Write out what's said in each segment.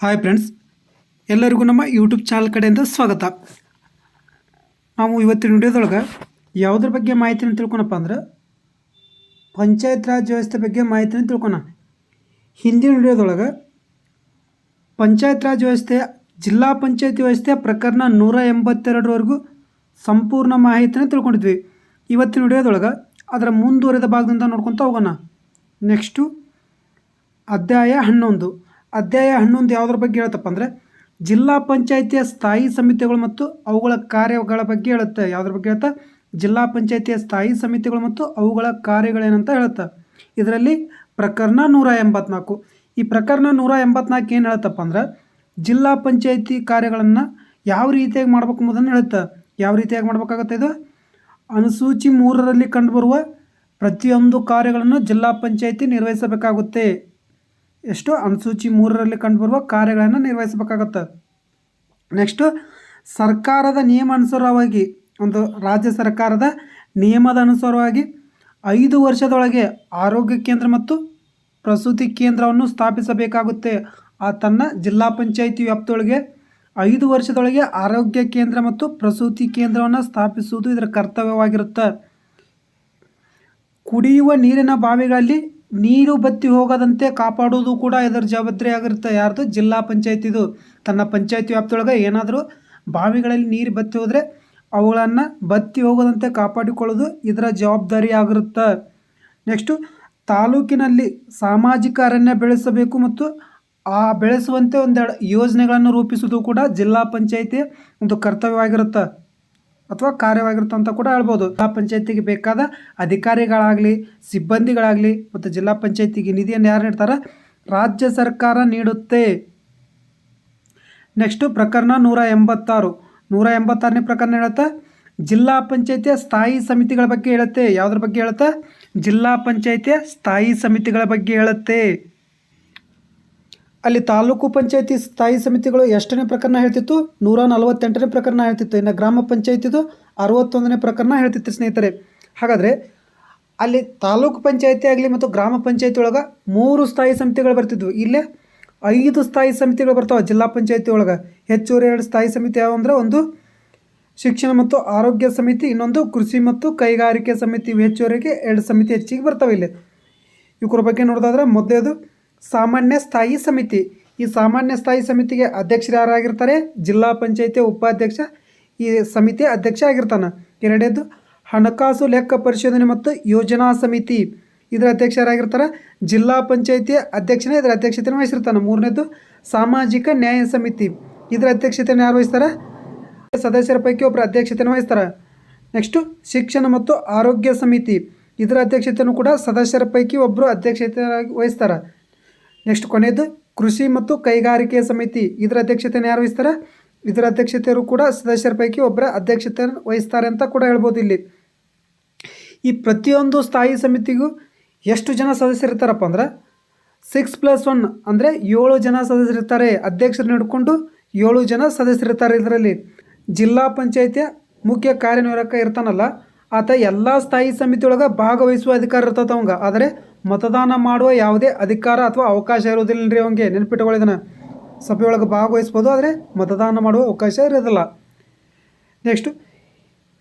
Hi friends ಎಲ್ಲರಿಗೂ ನಮ್ಮ YouTube channel ಕಡೆಯಿಂದ ಸ್ವಾಗತ. ನಾವು ಇವತ್ತಿನ ವಿಡಿಯೋದೊಳಗೆ ಯಾವುದ್ರ ಬಗ್ಗೆ ಮಾಹಿತಿನ ತಿಳ್ಕೊಳಪ್ಪ ಅಂದ್ರೆ ಪಂಚಾಯತ್ ರಾಜ್ ವ್ಯವಸ್ಥೆ ಬಗ್ಗೆ ಮಾಹಿತಿನ ತಿಳ್ಕೊಣ. ಹಿಂದಿನ ವಿಡಿಯೋದೊಳಗೆ ಪಂಚಾಯತ್ ರಾಜ್ ವ್ಯವಸ್ಥೆ, ಜಿಲ್ಲಾ ಪಂಚಾಯತ್ ವ್ಯವಸ್ಥೆ ಪ್ರಕರಣ ನೂರ ಎಂಬತ್ತೆರಡರವರೆಗೂ ಸಂಪೂರ್ಣ ಮಾಹಿತಿನ ತಿಳ್ಕೊಂಡಿದ್ವಿ. ಇವತ್ತಿನ ವಿಡಿಯೋದೊಳಗೆ ಅದರ ಮುಂದುವರೆದ ಭಾಗದಿಂದ ನೋಡ್ಕೊತ ಹೋಗೋಣ. ನೆಕ್ಸ್ಟು ಅಧ್ಯಾಯ ಹನ್ನೊಂದು. ಅಧ್ಯಾಯ ಹನ್ನೊಂದು ಯಾವುದ್ರ ಬಗ್ಗೆ ಹೇಳುತ್ತಪ್ಪ ಅಂದರೆ ಜಿಲ್ಲಾ ಪಂಚಾಯಿತಿಯ ಸ್ಥಾಯಿ ಸಮಿತಿಗಳು ಮತ್ತು ಅವುಗಳ ಕಾರ್ಯಗಳ ಬಗ್ಗೆ ಹೇಳುತ್ತೆ. ಯಾವುದ್ರ ಬಗ್ಗೆ ಹೇಳ್ತಾ ಜಿಲ್ಲಾ ಪಂಚಾಯಿತಿಯ ಸ್ಥಾಯಿ ಸಮಿತಿಗಳು ಮತ್ತು ಅವುಗಳ ಕಾರ್ಯಗಳೇನಂತ ಹೇಳುತ್ತೆ. ಇದರಲ್ಲಿ ಪ್ರಕರಣ ನೂರ ಎಂಬತ್ನಾಲ್ಕು. ಈ ಪ್ರಕರಣ ನೂರ ಎಂಬತ್ನಾಲ್ಕು ಏನು ಹೇಳುತ್ತಪ್ಪ ಅಂದ್ರೆ ಜಿಲ್ಲಾ ಪಂಚಾಯಿತಿ ಕಾರ್ಯಗಳನ್ನು ಯಾವ ರೀತಿಯಾಗಿ ಮಾಡ್ಬೇಕು ಎಂಬುದನ್ನು ಹೇಳುತ್ತೆ. ಯಾವ ರೀತಿಯಾಗಿ ಮಾಡಬೇಕಾಗುತ್ತೆ ಇದು? ಅನುಸೂಚಿ ಮೂರರಲ್ಲಿ ಕಂಡುಬರುವ ಪ್ರತಿಯೊಂದು ಕಾರ್ಯಗಳನ್ನು ಜಿಲ್ಲಾ ಪಂಚಾಯಿತಿ ನಿರ್ವಹಿಸಬೇಕಾಗುತ್ತೆ. ಎಷ್ಟು ಅನುಸೂಚಿ ಮೂರರಲ್ಲಿ ಕಂಡುಬರುವ ಕಾರ್ಯಗಳನ್ನು ನಿರ್ವಹಿಸಬೇಕಾಗತ್ತೆ. ನೆಕ್ಸ್ಟು ಸರ್ಕಾರದ ನಿಯಮ ಅನುಸಾರವಾಗಿ, ಒಂದು ರಾಜ್ಯ ಸರ್ಕಾರದ ನಿಯಮದ ಅನುಸಾರವಾಗಿ ಐದು ವರ್ಷದೊಳಗೆ ಆರೋಗ್ಯ ಕೇಂದ್ರ ಮತ್ತು ಪ್ರಸೂತಿ ಕೇಂದ್ರವನ್ನು ಸ್ಥಾಪಿಸಬೇಕಾಗುತ್ತೆ. ಆ ತನ್ನ ಜಿಲ್ಲಾ ಪಂಚಾಯಿತಿ ವ್ಯಾಪ್ತಿಯೊಳಗೆ ಐದು ವರ್ಷದೊಳಗೆ ಆರೋಗ್ಯ ಕೇಂದ್ರ ಮತ್ತು ಪ್ರಸೂತಿ ಕೇಂದ್ರವನ್ನು ಸ್ಥಾಪಿಸುವುದು ಇದರ ಕರ್ತವ್ಯವಾಗಿರುತ್ತೆ. ಕುಡಿಯುವ ನೀರಿನ ಬಾವಿಗಳಲ್ಲಿ ನೀರು ಬತ್ತಿ ಹೋಗದಂತೆ ಕಾಪಾಡುವುದು ಕೂಡ ಇದರ ಜವಾಬ್ದಾರಿ ಆಗಿರುತ್ತೆ. ಯಾರ್ದು? ಜಿಲ್ಲಾ ಪಂಚಾಯತಿದು. ತನ್ನ ಪಂಚಾಯತಿ ವ್ಯಾಪ್ತಿಯೊಳಗೆ ಏನಾದರೂ ಬಾವಿಗಳಲ್ಲಿ ನೀರು ಬತ್ತಿ ಹೋದರೆ ಅವುಗಳನ್ನು ಬತ್ತಿ ಹೋಗದಂತೆ ಕಾಪಾಡಿಕೊಳ್ಳೋದು ಇದರ ಜವಾಬ್ದಾರಿ ಆಗಿರುತ್ತೆ. ನೆಕ್ಸ್ಟು, ತಾಲೂಕಿನಲ್ಲಿ ಸಾಮಾಜಿಕ ಅರಣ್ಯ ಬೆಳೆಸಬೇಕು ಮತ್ತು ಆ ಬೆಳೆಸುವಂತೆ ಒಂದೆರಡು ಯೋಜನೆಗಳನ್ನು ರೂಪಿಸುವುದು ಕೂಡ ಜಿಲ್ಲಾ ಪಂಚಾಯಿತಿಯ ಒಂದು ಕರ್ತವ್ಯವಾಗಿರುತ್ತೆ. ಅಥವಾ ಕಾರ್ಯವಾಗಿರುತ್ತೆ ಅಂತ ಕೂಡ ಹೇಳ್ಬೋದು. ಜಿಲ್ಲಾ ಪಂಚಾಯತಿಗೆ ಬೇಕಾದ ಅಧಿಕಾರಿಗಳಾಗಲಿ, ಸಿಬ್ಬಂದಿಗಳಾಗಲಿ ಮತ್ತು ಜಿಲ್ಲಾ ಪಂಚಾಯತಿಗೆ ನಿಧಿಯನ್ನು ಯಾರು ನೀಡ್ತಾರೆ? ರಾಜ್ಯ ಸರ್ಕಾರ ನೀಡುತ್ತೆ. ನೆಕ್ಸ್ಟು ಪ್ರಕರಣ ನೂರ ಎಂಬತ್ತಾರು. ನೂರ ಎಂಬತ್ತಾರನೇ ಪ್ರಕರಣ ಹೇಳುತ್ತೆ. ಜಿಲ್ಲಾ ಪಂಚಾಯತಿಯ ಸ್ಥಾಯಿ ಸಮಿತಿಗಳ ಬಗ್ಗೆ ಹೇಳುತ್ತೆ. ಯಾವುದ್ರ ಬಗ್ಗೆ ಹೇಳುತ್ತೆ? ಜಿಲ್ಲಾ ಪಂಚಾಯತಿಯ ಸ್ಥಾಯಿ ಸಮಿತಿಗಳ ಬಗ್ಗೆ ಹೇಳುತ್ತೆ. ಅಲ್ಲಿ ತಾಲೂಕು ಪಂಚಾಯತಿ ಸ್ಥಾಯಿ ಸಮಿತಿಗಳು ಎಷ್ಟನೇ ಪ್ರಕರಣ ಹೇಳ್ತಿತ್ತು? ನೂರ ನಲವತ್ತೆಂಟನೇ ಪ್ರಕರಣ ಹೇಳ್ತಿತ್ತು. ಇನ್ನು ಗ್ರಾಮ ಪಂಚಾಯತಿದು ಅರವತ್ತೊಂದನೇ ಪ್ರಕರಣ ಹೇಳ್ತಿತ್ತು ಸ್ನೇಹಿತರೆ. ಹಾಗಾದರೆ ಅಲ್ಲಿ ತಾಲೂಕು ಪಂಚಾಯತಿ ಆಗಲಿ ಮತ್ತು ಗ್ರಾಮ ಪಂಚಾಯತಿ ಒಳಗೆ ಮೂರು ಸ್ಥಾಯಿ ಸಮಿತಿಗಳು ಬರ್ತಿದ್ವು. ಇಲ್ಲೇ ಐದು ಸ್ಥಾಯಿ ಸಮಿತಿಗಳು ಬರ್ತಾವೆ ಜಿಲ್ಲಾ ಪಂಚಾಯತಿ ಒಳಗೆ. ಹೆಚ್ಚುವರಿ ಎರಡು ಸ್ಥಾಯಿ ಸಮಿತಿ ಯಾವ ಅಂದರೆ ಒಂದು ಶಿಕ್ಷಣ ಮತ್ತು ಆರೋಗ್ಯ ಸಮಿತಿ, ಇನ್ನೊಂದು ಕೃಷಿ ಮತ್ತು ಕೈಗಾರಿಕೆ ಸಮಿತಿ. ಹೆಚ್ಚುವರಿಗೆ ಎರಡು ಸಮಿತಿ ಹೆಚ್ಚಿಗೆ ಬರ್ತಾವೆ ಇಲ್ಲಿ. ಇವ್ರ ಬಗ್ಗೆ ನೋಡೋದಾದ್ರೆ ಮೊದಲೇದು ಸಾಮಾನ್ಯ ಸ್ಥಾಯಿ ಸಮಿತಿ. ಈ ಸಾಮಾನ್ಯ ಸ್ಥಾಯಿ ಸಮಿತಿಗೆ ಅಧ್ಯಕ್ಷರು ಯಾರಾಗಿರ್ತಾರೆ? ಜಿಲ್ಲಾ ಪಂಚಾಯತಿ ಉಪಾಧ್ಯಕ್ಷ ಈ ಸಮಿತಿ ಅಧ್ಯಕ್ಷ ಆಗಿರ್ತಾನೆ. ಎರಡನೇದು, ಹಣಕಾಸು ಲೆಕ್ಕ ಪರಿಶೋಧನೆ ಮತ್ತು ಯೋಜನಾ ಸಮಿತಿ. ಇದರ ಅಧ್ಯಕ್ಷ ಯಾರಾಗಿರ್ತಾರೆ? ಜಿಲ್ಲಾ ಪಂಚಾಯಿತಿ ಅಧ್ಯಕ್ಷನೇ ಇದರ ಅಧ್ಯಕ್ಷತೆಯನ್ನು ವಹಿಸಿರ್ತಾನೆ. ಮೂರನೇದು, ಸಾಮಾಜಿಕ ನ್ಯಾಯ ಸಮಿತಿ. ಇದರ ಅಧ್ಯಕ್ಷತೆಯನ್ನು ಯಾರು ವಹಿಸ್ತಾರೆ? ಸದಸ್ಯರ ಪೈಕಿ ಒಬ್ಬರು ಅಧ್ಯಕ್ಷತೆಯನ್ನು ವಹಿಸ್ತಾರೆ. ನೆಕ್ಸ್ಟು, ಶಿಕ್ಷಣ ಮತ್ತು ಆರೋಗ್ಯ ಸಮಿತಿ. ಇದರ ಅಧ್ಯಕ್ಷತೆಯನ್ನು ಕೂಡ ಸದಸ್ಯರ ಪೈಕಿ ಒಬ್ಬರು ಅಧ್ಯಕ್ಷತೆಯಾಗಿ ವಹಿಸ್ತಾರೆ. ನೆಕ್ಸ್ಟ್ ಕೊನೆಯದು ಕೃಷಿ ಮತ್ತು ಕೈಗಾರಿಕೆ ಸಮಿತಿ. ಇದರ ಅಧ್ಯಕ್ಷತೆಯನ್ನು ಯಾರು ವಹಿಸ್ತಾರೆ? ಇದರ ಅಧ್ಯಕ್ಷತೆಯರು ಕೂಡ ಸದಸ್ಯರ ಪೈಕಿ ಒಬ್ಬರ ಅಧ್ಯಕ್ಷತೆಯನ್ನು ವಹಿಸ್ತಾರೆ ಅಂತ ಕೂಡ ಹೇಳ್ಬೋದು ಇಲ್ಲಿ. ಈ ಪ್ರತಿಯೊಂದು ಸ್ಥಾಯಿ ಸಮಿತಿಗೂ ಎಷ್ಟು ಜನ ಸದಸ್ಯರಿರ್ತಾರಪ್ಪ ಅಂದ್ರೆ ಸಿಕ್ಸ್ ಪ್ಲಸ್ ಒನ್ ಅಂದರೆ ಏಳು ಜನ ಸದಸ್ಯರಿರ್ತಾರೆ ಅಧ್ಯಕ್ಷರನ್ನ ಹಿಡ್ಕೊಂಡು ಏಳು ಜನ ಸದಸ್ಯರಿರ್ತಾರೆ ಇದರಲ್ಲಿ. ಜಿಲ್ಲಾ ಪಂಚಾಯತಿಯ ಮುಖ್ಯ ಕಾರ್ಯನಿರ್ವಾಹಕ ಇರ್ತಾನಲ್ಲ, ಆತ ಎಲ್ಲ ಸ್ಥಾಯಿ ಸಮಿತಿಯೊಳಗೆ ಭಾಗವಹಿಸುವ ಅಧಿಕಾರ ಇರ್ತದೆ ಅವಂಗೆ. ಆದರೆ ಮತದಾನ ಮಾಡುವ ಯಾವುದೇ ಅಧಿಕಾರ ಅಥವಾ ಅವಕಾಶ ಇರೋದಿಲ್ಲ ರೀ ಅವಂಗೆ ನೆನಪಿಟ್ಟುಕೊಳ್ಳಿದನ ಸಭೆಯೊಳಗೆ ಭಾಗವಹಿಸ್ಬೋದು, ಆದರೆ ಮತದಾನ ಮಾಡುವ ಅವಕಾಶ ಇರೋದಿಲ್ಲ. ನೆಕ್ಸ್ಟು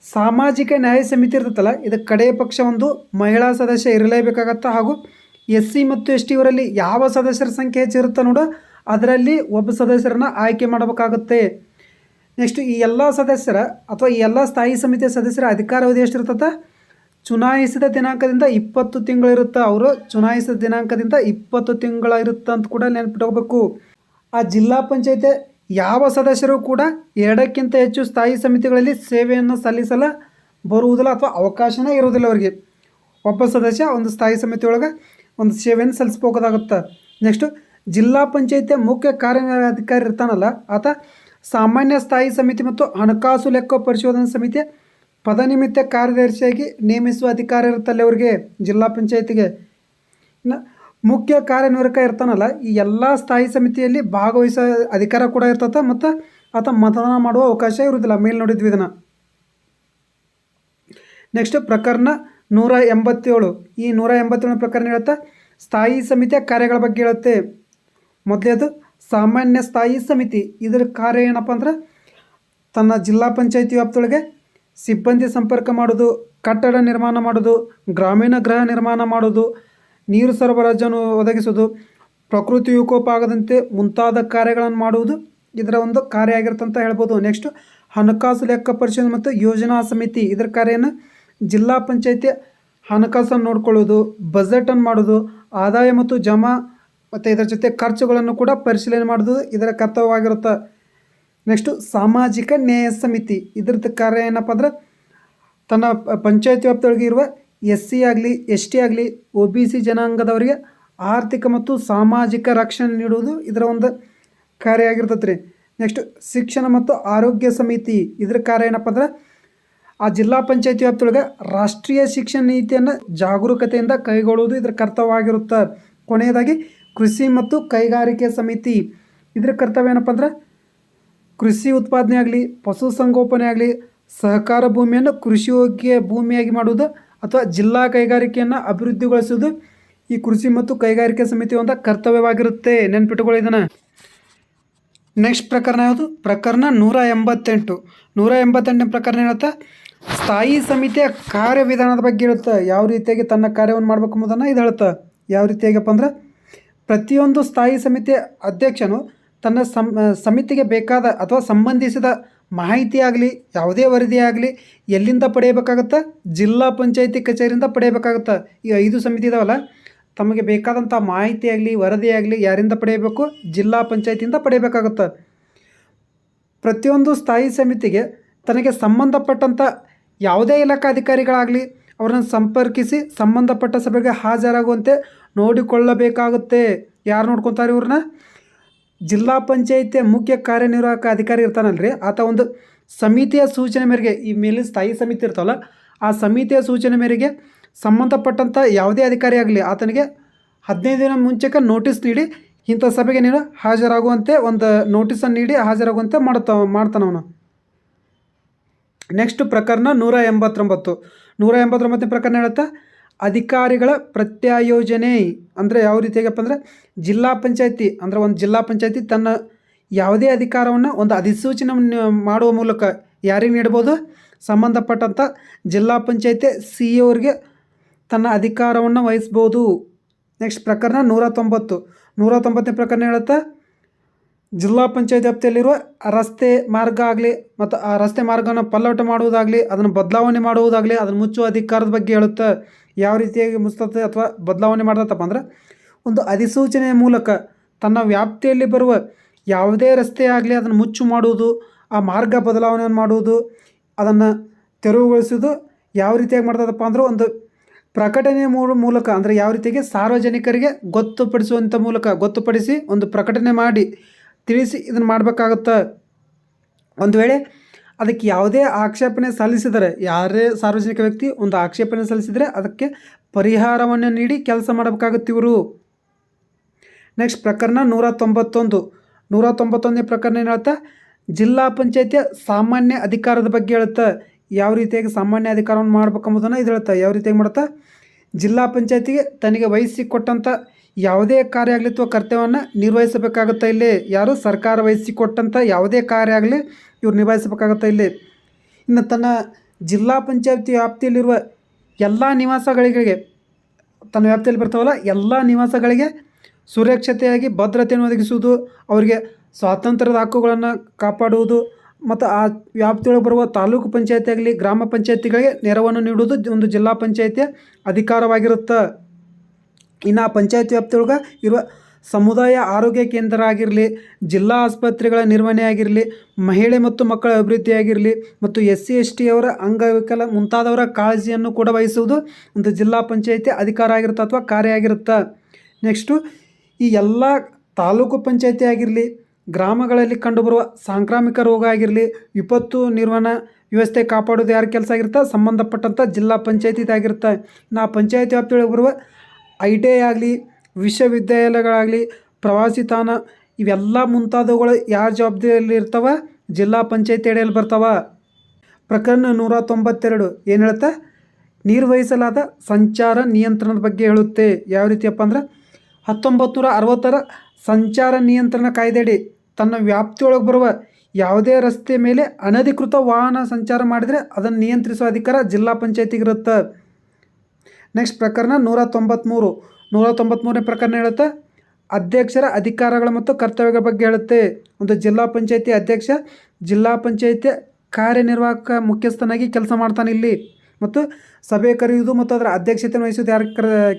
ಸಾಮಾಜಿಕ ನ್ಯಾಯ ಸಮಿತಿ ಇರ್ತೈತಲ್ಲ, ಇದು ಕಡೆಯ ಪಕ್ಷ ಒಂದು ಮಹಿಳಾ ಸದಸ್ಯ ಇರಲೇಬೇಕಾಗತ್ತೆ? ಹಾಗೂ ಎಸ್ ಸಿ ಮತ್ತು ಎಸ್ ಟಿ ಇವರಲ್ಲಿ ಯಾವ ಸದಸ್ಯರ ಸಂಖ್ಯೆ ಹೆಚ್ಚಿರುತ್ತೆ ನೋಡು? ಅದರಲ್ಲಿ ಒಬ್ಬ ಸದಸ್ಯರನ್ನು ಆಯ್ಕೆ ಮಾಡಬೇಕಾಗುತ್ತೆ. ನೆಕ್ಸ್ಟ್ ಈ ಎಲ್ಲ ಸದಸ್ಯರ ಅಥವಾ ಈ ಎಲ್ಲ ಸ್ಥಾಯಿ ಸಮಿತಿಯ ಸದಸ್ಯರ ಅಧಿಕಾರ ಅವಧಿ ಎಷ್ಟಿರ್ತದೆ ಚುನಾಯಿಸಿದ ದಿನಾಂಕದಿಂದ ಇಪ್ಪತ್ತು ತಿಂಗಳಿರುತ್ತೆ ಅವರು ಚುನಾಯಿಸಿದ ದಿನಾಂಕದಿಂದ ಇಪ್ಪತ್ತು ತಿಂಗಳ ಇರುತ್ತೆ ಅಂತ ಕೂಡ ನೆನ್ಪಿಟ್ಕೋಬೇಕು ಆ ಜಿಲ್ಲಾ ಪಂಚಾಯತಿ ಯಾವ ಸದಸ್ಯರು ಕೂಡ ಎರಡಕ್ಕಿಂತ ಹೆಚ್ಚು ಸ್ಥಾಯಿ ಸಮಿತಿಗಳಲ್ಲಿ ಸೇವೆಯನ್ನು ಸಲ್ಲಿಸಲ ಬರುವುದಿಲ್ಲ ಅಥವಾ ಅವಕಾಶನೇ ಇರುವುದಿಲ್ಲ ಅವರಿಗೆ. ಒಬ್ಬ ಸದಸ್ಯ ಒಂದು ಸ್ಥಾಯಿ ಸಮಿತಿಯೊಳಗೆ ಒಂದು ಸೇವೆಯನ್ನು ಸಲ್ಲಿಸ್ಬೋದಾಗುತ್ತೆ ನೆಕ್ಸ್ಟು, ಜಿಲ್ಲಾ ಪಂಚಾಯಿತಿಯ ಮುಖ್ಯ ಕಾರ್ಯನಿರ್ವಹಣಾಧಿಕಾರಿ ಇರ್ತಾನಲ್ಲ, ಆತ ಸಾಮಾನ್ಯ ಸ್ಥಾಯಿ ಸಮಿತಿ ಮತ್ತು ಹಣಕಾಸು ಲೆಕ್ಕ ಪರಿಶೋಧನಾ ಸಮಿತಿಯ ಪದನಿಮಿತ್ತ ಕಾರ್ಯದರ್ಶಿಯಾಗಿ ನೇಮಿಸುವ ಅಧಿಕಾರ ಇರುತ್ತಲ್ಲ ಅವ್ರಿಗೆ, ಜಿಲ್ಲಾ ಪಂಚಾಯತಿಗೆ? ಇನ್ನು ಮುಖ್ಯ ಕಾರ್ಯನಿರ್ವಾಹಕ ಇರ್ತಾನಲ್ಲ, ಈ ಎಲ್ಲ ಸ್ಥಾಯಿ ಸಮಿತಿಯಲ್ಲಿ ಭಾಗವಹಿಸೋ ಅಧಿಕಾರ ಕೂಡ ಇರ್ತದೆ ಮತ್ತು ಆತ ಮತದಾನ ಮಾಡುವ ಅವಕಾಶ ಇರುವುದಿಲ್ಲ, ಮೇಲೆ ನೋಡಿದ್ವಿ ಇದನ್ನು. ನೆಕ್ಸ್ಟ್ ಪ್ರಕರಣ ನೂರ ಎಂಬತ್ತೇಳು. ಈ ನೂರ ಎಂಬತ್ತೇಳು ಪ್ರಕರಣ ಹೇಳುತ್ತೆ, ಸ್ಥಾಯಿ ಸಮಿತಿಯ ಕಾರ್ಯಗಳ ಬಗ್ಗೆ ಹೇಳುತ್ತೆ. ಮೊದಲೇದು ಸಾಮಾನ್ಯ ಸ್ಥಾಯಿ ಸಮಿತಿ. ಇದರ ಕಾರ್ಯ ಏನಪ್ಪ ಅಂದ್ರೆ, ತನ್ನ ಜಿಲ್ಲಾ ಪಂಚಾಯತಿ ವ್ಯಾಪ್ತಿಯೊಳಗೆ ಸಿಬ್ಬಂದಿ ಸಂಪರ್ಕ ಮಾಡೋದು, ಕಟ್ಟಡ ನಿರ್ಮಾಣ ಮಾಡೋದು, ಗ್ರಾಮೀಣ ಗೃಹ ನಿರ್ಮಾಣ ಮಾಡೋದು, ನೀರು ಸರಬರಾಜನ್ನು ಒದಗಿಸೋದು, ಪ್ರಕೃತಿ ವಿಕೋಪ ಆಗದಂತೆ ಮುಂತಾದ ಕಾರ್ಯಗಳನ್ನು ಮಾಡುವುದು ಇದರ ಒಂದು ಕಾರ್ಯ ಆಗಿರುತ್ತೆ ಅಂತ ಹೇಳ್ಬೋದು. ನೆಕ್ಸ್ಟ್ ಹಣಕಾಸು ಲೆಕ್ಕ ಪರಿಶೋಧನೆ ಮತ್ತು ಯೋಜನಾ ಸಮಿತಿ ಇದರ ಕಾರ್ಯನ ಜಿಲ್ಲಾ ಪಂಚಾಯತಿ ಹಣಕಾಸನ್ನು ನೋಡ್ಕೊಳ್ಳೋದು ಬಜೆಟನ್ನು ಮಾಡೋದು ಆದಾಯ ಮತ್ತು ಜಮಾ ಮತ್ತು ಇದರ ಜೊತೆ ಖರ್ಚುಗಳನ್ನು ಕೂಡ ಪರಿಶೀಲನೆ ಮಾಡೋದು ಇದರ ಕರ್ತವ್ಯವಾಗಿರುತ್ತೆ. ನೆಕ್ಸ್ಟು ಸಾಮಾಜಿಕ ನ್ಯಾಯ ಸಮಿತಿ. ಇದ್ರದ್ದು ಕಾರ್ಯ ಏನಪ್ಪ ಅಂದ್ರೆ, ತನ್ನ ಪಂಚಾಯತ್ ವ್ಯಾಪ್ತಿಯೊಳಗೆ ಇರುವ ಎಸ್ ಸಿ ಆಗಲಿ, ಎಸ್ ಟಿ ಆಗಲಿ, ಒ ಬಿ ಸಿ ಜನಾಂಗದವರಿಗೆ ಆರ್ಥಿಕ ಮತ್ತು ಸಾಮಾಜಿಕ ರಕ್ಷಣೆ ನೀಡುವುದು ಇದರ ಒಂದು ಕಾರ್ಯ ಆಗಿರ್ತೈತೆ ರೀ ನೆಕ್ಸ್ಟ್ ಶಿಕ್ಷಣ ಮತ್ತು ಆರೋಗ್ಯ ಸಮಿತಿ. ಇದ್ರ ಕಾರ್ಯ ಏನಪ್ಪ ಅಂದ್ರೆ, ಆ ಜಿಲ್ಲಾ ಪಂಚಾಯತ್ ವ್ಯಾಪ್ತಿಯೊಳಗೆ ರಾಷ್ಟ್ರೀಯ ಶಿಕ್ಷಣ ನೀತಿಯನ್ನು ಜಾಗರೂಕತೆಯಿಂದ ಕೈಗೊಳ್ಳುವುದು ಇದರ ಕರ್ತವ್ಯವಾಗಿರುತ್ತೆ. ಕೊನೆಯದಾಗಿ, ಕೃಷಿ ಮತ್ತು ಕೈಗಾರಿಕೆ ಸಮಿತಿ. ಇದರ ಕರ್ತವ್ಯ ಏನಪ್ಪ ಅಂದ್ರೆ ಕೃಷಿ ಉತ್ಪಾದನೆ ಆಗಲಿ ಪಶುಸಂಗೋಪನೆ ಆಗಲಿ, ಸಹಕಾರ ಭೂಮಿಯನ್ನು ಕೃಷಿ ಯೋಗ್ಯ ಭೂಮಿಯಾಗಿ ಮಾಡುವುದು ಅಥವಾ ಜಿಲ್ಲಾ ಕೈಗಾರಿಕೆಯನ್ನು ಅಭಿವೃದ್ಧಿಗೊಳಿಸುವುದು ಈ ಕೃಷಿ ಮತ್ತು ಕೈಗಾರಿಕೆ ಸಮಿತಿ ಒಂದು ಕರ್ತವ್ಯವಾಗಿರುತ್ತೆ. ನೆನ್ಪಿಟ್ಟುಕೊಳ್ಳಿ ಇದನ್ನು. ನೆಕ್ಸ್ಟ್ ಪ್ರಕರಣ ಯಾವುದು? ಪ್ರಕರಣ ನೂರ ಎಂಬತ್ತೆಂಟು. ನೂರ ಎಂಬತ್ತೆಂಟನೇ ಪ್ರಕರಣ ಹೇಳುತ್ತಾ ಸ್ಥಾಯಿ ಸಮಿತಿಯ ಕಾರ್ಯವಿಧಾನದ ಬಗ್ಗೆ ಇರುತ್ತೆ ಯಾವ ರೀತಿಯಾಗಿ ತನ್ನ ಕಾರ್ಯವನ್ನು ಮಾಡಬೇಕು ಎಂಬುದನ್ನು ಇದು ಹೇಳುತ್ತೆ. ಯಾವ ರೀತಿಯಾಗಪ್ಪ ಅಂದ್ರೆ, ಪ್ರತಿಯೊಂದು ಸ್ಥಾಯಿ ಸಮಿತಿಯ ಅಧ್ಯಕ್ಷನು ತನ್ನ ಸಮ್ ಸಮಿತಿಗೆ ಬೇಕಾದ ಅಥವಾ ಸಂಬಂಧಿಸಿದ ಮಾಹಿತಿ ಆಗಲಿ, ಯಾವುದೇ ವರದಿ ಆಗಲಿ ಎಲ್ಲಿಂದ ಪಡೆಯಬೇಕಾಗತ್ತೆ? ಜಿಲ್ಲಾ ಪಂಚಾಯಿತಿ ಕಚೇರಿಯಿಂದ ಪಡೆಯಬೇಕಾಗತ್ತೆ? ಈ ಐದು ಸಮಿತಿ ಇದಾವಲ್ಲ, ತಮಗೆ ಬೇಕಾದಂಥ ಮಾಹಿತಿ ಆಗಲಿ, ವರದಿ ಆಗಲಿ ಯಾರಿಂದ ಪಡೆಯಬೇಕು? ಜಿಲ್ಲಾ ಪಂಚಾಯತಿಯಿಂದ ಪಡೆಯಬೇಕಾಗುತ್ತೆ. ಪ್ರತಿಯೊಂದು ಸ್ಥಾಯಿ ಸಮಿತಿಗೆ ತನಗೆ ಸಂಬಂಧಪಟ್ಟಂಥ ಯಾವುದೇ ಇಲಾಖಾಧಿಕಾರಿಗಳಾಗಲಿ ಅವರನ್ನು ಸಂಪರ್ಕಿಸಿ ಸಂಬಂಧಪಟ್ಟ ಸಭೆಗೆ ಹಾಜರಾಗುವಂತೆ ನೋಡಿಕೊಳ್ಳಬೇಕಾಗುತ್ತೆ. ಯಾರು ನೋಡ್ಕೊತಾರೆ ಇವ್ರನ್ನ? ಜಿಲ್ಲಾ ಪಂಚಾಯಿತಿಯ ಮುಖ್ಯ ಕಾರ್ಯನಿರ್ವಾಹಕ ಅಧಿಕಾರಿ ಇರ್ತಾನಲ್ರಿ? ಆತ ಒಂದು ಸಮಿತಿಯ ಸೂಚನೆ ಮೇರೆಗೆ, ಈ ಮೇಲಿನ ಸ್ಥಾಯಿ ಸಮಿತಿ ಇರ್ತಾವಲ್ಲ, ಆ ಸಮಿತಿಯ ಸೂಚನೆ ಮೇರೆಗೆ ಸಂಬಂಧಪಟ್ಟಂಥ ಯಾವುದೇ ಅಧಿಕಾರಿ ಆಗಲಿ, ಆತನಿಗೆ ಹದಿನೈದು ದಿನ ಮುಂಚೆಗೆ ನೋಟಿಸ್ ನೀಡಿ, ಇಂಥ ಸಭೆಗೆ ನೀನು ಹಾಜರಾಗುವಂತೆ, ಒಂದು ನೋಟಿಸನ್ನು ನೀಡಿ ಹಾಜರಾಗುವಂತೆ ಮಾಡ್ತಾ ಮಾಡ್ತಾನವನು ನೆಕ್ಸ್ಟ್ ಪ್ರಕರಣ ನೂರ ಎಂಬತ್ತೊಂಬತ್ತು. ನೂರ ಎಂಬತ್ತೊಂಬತ್ತನೇ ಪ್ರಕರಣ ಹೇಳುತ್ತಾ? ಅಧಿಕಾರಿಗಳ ಪ್ರತ್ಯಾಯೋಜನೆ ಅಂದರೆ ಯಾವ ರೀತಿಯಾಗಪ್ಪ ಅಂದರೆ ಜಿಲ್ಲಾ ಪಂಚಾಯತಿ ಅಂದರೆ ಒಂದು ಜಿಲ್ಲಾ ಪಂಚಾಯತಿ ತನ್ನ ಯಾವುದೇ ಅಧಿಕಾರವನ್ನು ಒಂದು ಅಧಿಸೂಚನೆ ಮಾಡುವ ಮೂಲಕ ಯಾರಿಗೆ ನೀಡ್ಬೋದು? ಸಂಬಂಧಪಟ್ಟಂಥ ಜಿಲ್ಲಾ ಪಂಚಾಯತಿ ಸಿ ಅವ್ರಿಗೆ ತನ್ನ ಅಧಿಕಾರವನ್ನು ವಹಿಸ್ಬೋದು. ನೆಕ್ಸ್ಟ್ ಪ್ರಕರಣ ನೂರ ತೊಂಬತ್ತು ನೂರ ತೊಂಬತ್ತನೇ ಪ್ರಕರಣ ಹೇಳುತ್ತಾ. ಜಿಲ್ಲಾ ಪಂಚಾಯತ್ ವ್ಯಾಪ್ತಿಯಲ್ಲಿರುವ ರಸ್ತೆ ಮಾರ್ಗ ಆಗಲಿ ಮತ್ತು ಆ ರಸ್ತೆ ಮಾರ್ಗವನ್ನು ಪಲ್ಲಟ ಮಾಡುವುದಾಗಲಿ, ಅದನ್ನು ಬದಲಾವಣೆ ಮಾಡುವುದಾಗಲಿ, ಅದನ್ನು ಮುಚ್ಚುವ ಅಧಿಕಾರದ ಬಗ್ಗೆ ಹೇಳುತ್ತೆ. ಯಾವ ರೀತಿಯಾಗಿ ಮುಚ್ಚುತ್ತೆ ಅಥವಾ ಬದಲಾವಣೆ ಮಾಡ್ತಪ್ಪ ಅಂದ್ರೆ ಒಂದು ಅಧಿಸೂಚನೆಯ ಮೂಲಕ ತನ್ನ ವ್ಯಾಪ್ತಿಯಲ್ಲಿ ಬರುವ ಯಾವುದೇ ರಸ್ತೆ ಆಗಲಿ ಅದನ್ನು ಮುಚ್ಚು ಮಾಡುವುದು, ಆ ಮಾರ್ಗ ಬದಲಾವಣೆಯನ್ನು ಮಾಡುವುದು, ಅದನ್ನು ತೆರವುಗೊಳಿಸುವುದು ಯಾವ ರೀತಿಯಾಗಿ ಮಾಡ್ತದಪ್ಪ ಅಂದ್ರೆ ಒಂದು ಪ್ರಕಟಣೆ ಮೂಲ ಮೂಲಕ ಅಂದರೆ ಯಾವ ರೀತಿಯಾಗಿ ಸಾರ್ವಜನಿಕರಿಗೆ ಗೊತ್ತುಪಡಿಸುವಂಥ ಮೂಲಕ ಗೊತ್ತುಪಡಿಸಿ ಒಂದು ಪ್ರಕಟಣೆ ಮಾಡಿ ತಿಳಿಸಿ ಇದನ್ನು ಮಾಡಬೇಕಾಗುತ್ತೆ. ಒಂದು ವೇಳೆ ಅದಕ್ಕೆ ಯಾವುದೇ ಆಕ್ಷೇಪಣೆ ಸಲ್ಲಿಸಿದರೆ, ಯಾರೇ ಸಾರ್ವಜನಿಕ ವ್ಯಕ್ತಿ ಒಂದು ಆಕ್ಷೇಪಣೆ ಸಲ್ಲಿಸಿದರೆ ಅದಕ್ಕೆ ಪರಿಹಾರವನ್ನು ನೀಡಿ ಕೆಲಸ ಮಾಡಬೇಕಾಗುತ್ತೆ ಇವರು ನೆಕ್ಸ್ಟ್ ಪ್ರಕರಣ ನೂರ ತೊಂಬತ್ತೊಂದು ನೂರ ತೊಂಬತ್ತೊಂದನೇ ಪ್ರಕರಣ ಏನು ಹೇಳ್ತಾ ಜಿಲ್ಲಾ ಪಂಚಾಯತಿಯ ಸಾಮಾನ್ಯ ಅಧಿಕಾರದ ಬಗ್ಗೆ ಹೇಳುತ್ತೆ. ಯಾವ ರೀತಿಯಾಗಿ ಸಾಮಾನ್ಯ ಅಧಿಕಾರವನ್ನು ಮಾಡ್ಬೇಕಂಬುದನ್ನು ಇದು ಹೇಳುತ್ತೆ. ಯಾವ ರೀತಿಯಾಗಿ ಮಾಡುತ್ತಾ? ಜಿಲ್ಲಾ ಪಂಚಾಯತಿಗೆ ತನಗೆ ವಹಿಸಿಕೊಟ್ಟಂಥ ಯಾವುದೇ ಕಾರ್ಯ ಆಗಲಿ ಅಥವಾ ಕರ್ತವ್ಯವನ್ನು ನಿರ್ವಹಿಸಬೇಕಾಗುತ್ತೆ ಇಲ್ಲಿ? ಯಾರು ಸರ್ಕಾರ ವಹಿಸಿಕೊಟ್ಟಂಥ ಯಾವುದೇ ಕಾರ್ಯ ಆಗಲಿ ಇವ್ರು ನಿಭಾಯಿಸಬೇಕಾಗುತ್ತೆ ಇಲ್ಲಿ? ಇನ್ನು ತನ್ನ ಜಿಲ್ಲಾ ಪಂಚಾಯತಿ ವ್ಯಾಪ್ತಿಯಲ್ಲಿರುವ ಎಲ್ಲ ನಿವಾಸಗಳಿಗೆ, ತನ್ನ ವ್ಯಾಪ್ತಿಯಲ್ಲಿ ಬರ್ತಾವಲ್ಲ, ಎಲ್ಲ ನಿವಾಸಗಳಿಗೆ ಸುರಕ್ಷತೆಯಾಗಿ ಭದ್ರತೆಯನ್ನು ಒದಗಿಸುವುದು, ಅವರಿಗೆ ಸ್ವಾತಂತ್ರ್ಯದ ಹಕ್ಕುಗಳನ್ನು ಕಾಪಾಡುವುದು ಮತ್ತು ಆ ವ್ಯಾಪ್ತಿಯೊಳಗೆ ಬರುವ ತಾಲೂಕು ಪಂಚಾಯತಿ ಆಗಲಿ, ಗ್ರಾಮ ಪಂಚಾಯತಿಗಳಿಗೆ ನೆರವನ್ನು ನೀಡುವುದು ಒಂದು ಜಿಲ್ಲಾ ಪಂಚಾಯತಿಯ ಅಧಿಕಾರವಾಗಿರುತ್ತೆ? ಇನ್ನು ಪಂಚಾಯತ್ ವ್ಯಾಪ್ತಿಯೊಳಗೆ ಇರುವ ಸಮುದಾಯ ಆರೋಗ್ಯ ಕೇಂದ್ರ ಆಗಿರಲಿ ಜಿಲ್ಲಾ ಆಸ್ಪತ್ರೆಗಳ ನಿರ್ವಹಣೆ ಆಗಿರಲಿ ಮಹಿಳೆ ಮತ್ತು ಮಕ್ಕಳ ಅಭಿವೃದ್ಧಿ ಆಗಿರಲಿ ಮತ್ತು ಎಸ್ ಸಿ ಎಸ್ ಟಿಯವರ ಅಂಗವಿಕಲ ಮುಂತಾದವರ ಕಾಳಜಿಯನ್ನು ಕೂಡ ವಹಿಸುವುದು ಒಂದು ಜಿಲ್ಲಾ ಪಂಚಾಯಿತಿ ಅಧಿಕಾರ ಆಗಿರುತ್ತೆ ಅಥವಾ ಕಾರ್ಯ ಆಗಿರುತ್ತೆ. ನೆಕ್ಸ್ಟು, ಈ ಎಲ್ಲ ತಾಲೂಕು ಪಂಚಾಯತಿ ಆಗಿರಲಿ, ಗ್ರಾಮಗಳಲ್ಲಿ ಕಂಡುಬರುವ ಸಾಂಕ್ರಾಮಿಕ ರೋಗ ಆಗಿರಲಿ, ವಿಪತ್ತು ನಿರ್ವಹಣಾ ವ್ಯವಸ್ಥೆ ಕಾಪಾಡೋದು ಯಾರ ಕೆಲಸ ಆಗಿರುತ್ತೆ? ಸಂಬಂಧಪಟ್ಟಂಥ ಜಿಲ್ಲಾ ಪಂಚಾಯತಿ ಆಗಿರುತ್ತೆ ನಾ ಪಂಚಾಯತಿ ವ್ಯಾಪ್ತಿಯೊಳಗೆ ಬರುವ ಐ ಟಿ ಐ ಆಗಲಿ, ವಿಶ್ವವಿದ್ಯಾಲಯಗಳಾಗಲಿ, ಪ್ರವಾಸಿ ತಾಣ, ಇವೆಲ್ಲ ಮುಂತಾದವುಗಳು ಯಾರ ಜವಾಬ್ದಾರಿಯಲ್ಲಿ ಇರ್ತವೆ? ಜಿಲ್ಲಾ ಪಂಚಾಯತಿ ಅಡಿಯಲ್ಲಿ ಬರ್ತಾವ. ಪ್ರಕರಣ ನೂರ ತೊಂಬತ್ತೆರಡು, ಏನು ಹೇಳುತ್ತೆ? ನಿರ್ವಹಿಸಲಾದ ಸಂಚಾರ ನಿಯಂತ್ರಣದ ಬಗ್ಗೆ ಹೇಳುತ್ತೆ. ಯಾವ ರೀತಿಯಪ್ಪ ಅಂದ್ರೆ, ಹತ್ತೊಂಬತ್ತು ನೂರ ಅರವತ್ತರ ಸಂಚಾರ ನಿಯಂತ್ರಣ ಕಾಯ್ದೆಯಡಿ ತನ್ನ ವ್ಯಾಪ್ತಿಯೊಳಗೆ ಬರುವ ಯಾವುದೇ ರಸ್ತೆ ಮೇಲೆ ಅನಧಿಕೃತ ವಾಹನ ಸಂಚಾರ ಮಾಡಿದರೆ ಅದನ್ನು ನಿಯಂತ್ರಿಸುವ ಅಧಿಕಾರ ಜಿಲ್ಲಾ ಪಂಚಾಯತಿಗಿರುತ್ತೆ ನೆಕ್ಸ್ಟ್ ಪ್ರಕರಣ ನೂರ ತೊಂಬತ್ತ್ಮೂರು ನೂರ ತೊಂಬತ್ತ್ಮೂರನೇ ಪ್ರಕರಣ ಹೇಳುತ್ತೆ, ಅಧ್ಯಕ್ಷರ ಅಧಿಕಾರಗಳು ಮತ್ತು ಕರ್ತವ್ಯಗಳ ಬಗ್ಗೆ ಹೇಳುತ್ತೆ. ಒಂದು ಜಿಲ್ಲಾ ಪಂಚಾಯಿತಿ ಅಧ್ಯಕ್ಷ, ಜಿಲ್ಲಾ ಪಂಚಾಯಿತಿ ಕಾರ್ಯನಿರ್ವಾಹಕ ಮುಖ್ಯಸ್ಥನಾಗಿ ಕೆಲಸ ಮಾಡ್ತಾನೆ ಇಲ್ಲಿ. ಮತ್ತು ಸಭೆ ಕರೆಯುವುದು ಮತ್ತು ಅದರ ಅಧ್ಯಕ್ಷತೆ ವಹಿಸೋದು ಯಾರ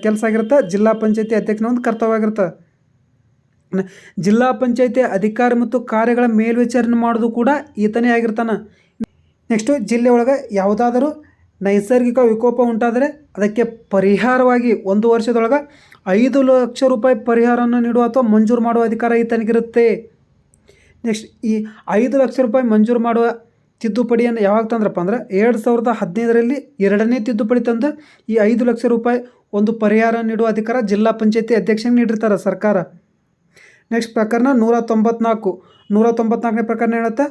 ಕೆಲಸ ಆಗಿರುತ್ತೆ, ಜಿಲ್ಲಾ ಪಂಚಾಯಿತಿ ಅಧ್ಯಕ್ಷನ ಒಂದು ಕರ್ತವ್ಯ ಆಗಿರುತ್ತೆ. ಜಿಲ್ಲಾ ಪಂಚಾಯಿತಿ ಅಧಿಕಾರ ಮತ್ತು ಕಾರ್ಯಗಳ ಮೇಲ್ವಿಚಾರಣೆ ಮಾಡೋದು ಕೂಡ ಈತನೇ ಆಗಿರ್ತಾನೆ. ನೆಕ್ಸ್ಟು, ಜಿಲ್ಲೆ ಒಳಗೆ ಯಾವುದಾದರೂ ನೈಸರ್ಗಿಕ ವಿಕೋಪ ಉಂಟಾದರೆ ಅದಕ್ಕೆ ಪರಿಹಾರವಾಗಿ ಒಂದು ವರ್ಷದೊಳಗೆ ಐದು ಲಕ್ಷ ರೂಪಾಯಿ ಪರಿಹಾರವನ್ನು ನೀಡುವ ಅಥವಾ ಮಂಜೂರು ಮಾಡುವ ಅಧಿಕಾರ ಈತನಿಗಿರುತ್ತೆ ನೆಕ್ಸ್ಟ್, ಈ ಐದು ಲಕ್ಷ ರೂಪಾಯಿ ಮಂಜೂರು ಮಾಡುವ ತಿದ್ದುಪಡಿಯನ್ನು ಯಾವಾಗ ತಂದ್ರಪ್ಪ ಅಂದ್ರೆ ಎರಡು ಸಾವಿರದ ಹದಿನೈದರಲ್ಲಿ ಎರಡನೇ ತಿದ್ದುಪಡಿ ತಂದು ಈ ಐದು ಲಕ್ಷ ರೂಪಾಯಿ ಒಂದು ಪರಿಹಾರ ನೀಡುವ ಅಧಿಕಾರ ಜಿಲ್ಲಾ ಪಂಚಾಯತಿ ಅಧ್ಯಕ್ಷನಿಗೆ ನೀಡಿರ್ತಾರೆ ಸರ್ಕಾರ. ನೆಕ್ಸ್ಟ್ ಪ್ರಕರಣ ನೂರ ತೊಂಬತ್ನಾಲ್ಕು. ನೂರ ತೊಂಬತ್ನಾಲ್ಕನೇ ಪ್ರಕರಣ ಹೇಳುತ್ತೆ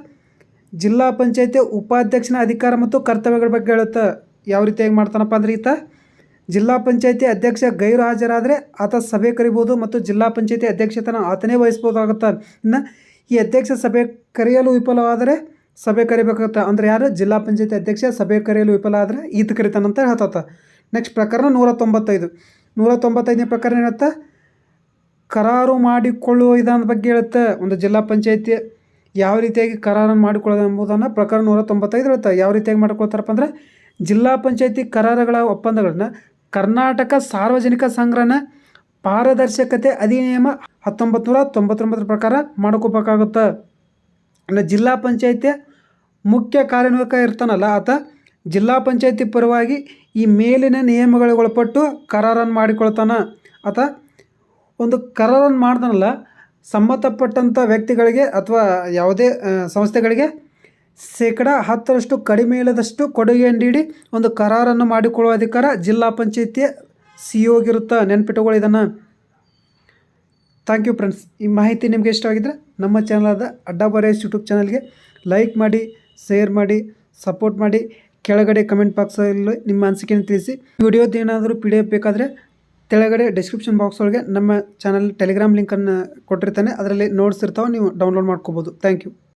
ಜಿಲ್ಲಾ ಪಂಚಾಯತಿ ಉಪಾಧ್ಯಕ್ಷನ ಅಧಿಕಾರ ಮತ್ತು ಕರ್ತವ್ಯಗಳ ಬಗ್ಗೆ ಹೇಳುತ್ತೆ ಯಾವ ರೀತಿಯಾಗಿ ಮಾಡ್ತಾನಪ್ಪ ಅಂದ್ರೆ ಈತ? ಜಿಲ್ಲಾ ಪಂಚಾಯತಿ ಅಧ್ಯಕ್ಷ ಗೈರು ಹಾಜರಾದರೆ ಆತ ಸಭೆ ಕರಿಬೋದು ಮತ್ತು ಜಿಲ್ಲಾ ಪಂಚಾಯತಿ ಅಧ್ಯಕ್ಷತನ ಆತನೇ ವಹಿಸ್ಬೋದಾಗುತ್ತೆ. ಇನ್ನು ಈ ಅಧ್ಯಕ್ಷ ಸಭೆ ಕರೆಯಲು ವಿಫಲವಾದರೆ ಸಭೆ ಕರಿಬೇಕಾಗತ್ತೆ. ಅಂದರೆ ಯಾರು? ಜಿಲ್ಲಾ ಪಂಚಾಯತಿ ಅಧ್ಯಕ್ಷ ಸಭೆ ಕರೆಯಲು ವಿಫಲ ಆದರೆ ಈತ ಕರಿತಾನಂತ ಹೇಳ್ತಾತ. ನೆಕ್ಸ್ಟ್ ಪ್ರಕರಣ ನೂರ ತೊಂಬತ್ತೈದು ನೂರ ತೊಂಬತ್ತೈದನೇ ಪ್ರಕರಣ ಹೇಳುತ್ತೆ ಕರಾರು ಮಾಡಿಕೊಳ್ಳುವ ವಿಧಾನದ ಬಗ್ಗೆ ಹೇಳುತ್ತೆ. ಒಂದು ಜಿಲ್ಲಾ ಪಂಚಾಯತಿ ಯಾವ ರೀತಿಯಾಗಿ ಕರಾರನ್ನು ಮಾಡಿಕೊಳ್ಳೋದು ಎಂಬುದನ್ನು ಪ್ರಕರಣ ನೂರ ತೊಂಬತ್ತೈದು ಹೇಳ್ತಾ, ಯಾವ ರೀತಿಯಾಗಿ ಮಾಡ್ಕೊಳ್ತಾರಪ್ಪ ಅಂದರೆ ಜಿಲ್ಲಾ ಪಂಚಾಯತಿ ಕರಾರಗಳ ಒಪ್ಪಂದಗಳನ್ನು ಕರ್ನಾಟಕ ಸಾರ್ವಜನಿಕ ಸಂಗ್ರಹಣ ಪಾರದರ್ಶಕತೆ ಅಧಿನಿಯಮ ಹತ್ತೊಂಬತ್ತು ನೂರ ತೊಂಬತ್ತೊಂಬತ್ತರ ಪ್ರಕಾರ ಮಾಡ್ಕೋಬೇಕಾಗುತ್ತೆ. ಅಂದರೆ ಜಿಲ್ಲಾ ಪಂಚಾಯತಿಯ ಮುಖ್ಯ ಕಾರ್ಯನಿರ್ವಾಹಕ ಇರ್ತಾನಲ್ಲ ಆತ, ಜಿಲ್ಲಾ ಪಂಚಾಯತಿ ಪರವಾಗಿ ಈ ಮೇಲಿನ ನಿಯಮಗಳಿಗೆ ಒಳಪಟ್ಟು ಕರಾರನ್ನು ಮಾಡಿಕೊಳ್ತಾನ. ಆತ ಒಂದು ಕರಾರನ್ನು ಮಾಡ್ತಾನಲ್ಲ ಸಂಬಂಧಪಟ್ಟಂಥ ವ್ಯಕ್ತಿಗಳಿಗೆ ಅಥವಾ ಯಾವುದೇ ಸಂಸ್ಥೆಗಳಿಗೆ ಶೇಕಡ ಹತ್ತರಷ್ಟು ಕಡಿಮೆ ಇಲ್ಲದಷ್ಟು ಕೊಡುಗೆ ನೀಡಿ ಒಂದು ಕರಾರನ್ನು ಮಾಡಿಕೊಳ್ಳುವ ಅಧಿಕಾರ ಜಿಲ್ಲಾ ಪಂಚಾಯತಿಯ ಸಿ ಒಗಿರುತ್ತೆ ನೆನ್ಪಿಟ್ಟುಕೊಳ್ಳಿ ಇದನ್ನು. ಥ್ಯಾಂಕ್ ಯು ಫ್ರೆಂಡ್ಸ್ ಈ ಮಾಹಿತಿ ನಿಮಗೆ ಇಷ್ಟವಾಗಿದ್ದರೆ ನಮ್ಮ ಚಾನಲಾದ ಅಡ್ಡ ಬರೇಸ್ ಯೂಟ್ಯೂಬ್ ಚಾನಲ್ಗೆ ಲೈಕ್ ಮಾಡಿ ಶೇರ್ ಮಾಡಿ ಸಪೋರ್ಟ್ ಮಾಡಿ. ಕೆಳಗಡೆ ಕಮೆಂಟ್ ಬಾಕ್ಸಲ್ಲಿ ನಿಮ್ಮ ಅನಿಸಿಕೆಯನ್ನು ತಿಳಿಸಿ. ವಿಡಿಯೋದೇನಾದರೂ ಪಿ ಡಿ ಎಫ್ ಬೇಕಾದರೆ ಕೆಳಗಡೆ ಡಿಸ್ಕ್ರಿಪ್ಷನ್ ಬಾಕ್ಸ್ ಒಳಗೆ ನಮ್ಮ ಚಾನಲ್ ಟೆಲಿಗ್ರಾಮ್ ಲಿಂಕನ್ನು ಕೊಟ್ಟಿರ್ತಾನೆ. ಅದರಲ್ಲಿ ನೋಟ್ಸ್ ಇರ್ತಾವೆ, ನೀವು ಡೌನ್ಲೋಡ್ ಮಾಡ್ಕೋಬೋದು. Thank you